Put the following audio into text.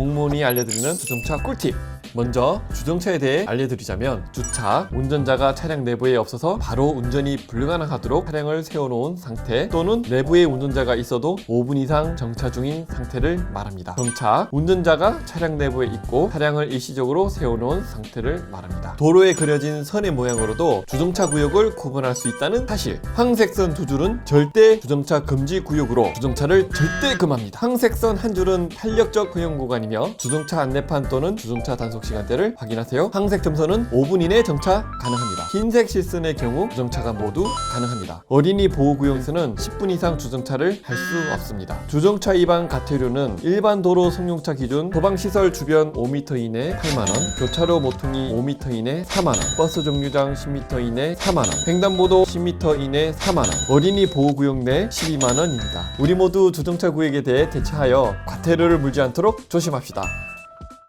공무원이 알려드리는 주정차 꿀팁. 먼저 주정차에 대해 알려드리자면 주차, 운전자가 차량 내부에 없어서 바로 운전이 불가능하도록 차량을 세워놓은 상태 또는 내부에 운전자가 있어도 5분 이상 정차 중인 상태를 말합니다. 정차, 운전자가 차량 내부에 있고 차량을 일시적으로 세워놓은 상태를 말합니다. 도로에 그려진 선의 모양으로도 주정차 구역을 구분할 수 있다는 사실. 황색선 두 줄은 절대 주정차 금지 구역으로 주정차를 절대 금합니다. 황색선 한 줄은 탄력적 허용 구간 이며 주정차 안내판 또는 주정차 단속 시간대를 확인하세요. 황색 점선은 5분 이내 정차 가능합니다. 흰색 실선의 경우 주정차가 모두 가능합니다. 어린이 보호 구역에서는 10분 이상 주정차를 할 수 없습니다. 주정차 위반 과태료는 일반 도로 승용차 기준 소방 시설 주변 5m 이내 8만 원, 교차로 모퉁이 5m 이내 4만 원, 버스 정류장 10m 이내 4만 원, 횡단보도 10m 이내 4만 원, 어린이 보호 구역 내 12만 원입니다. 우리 모두 주정차 구역에 대해 대처하여 과태료를 물지 않도록 조심합시다.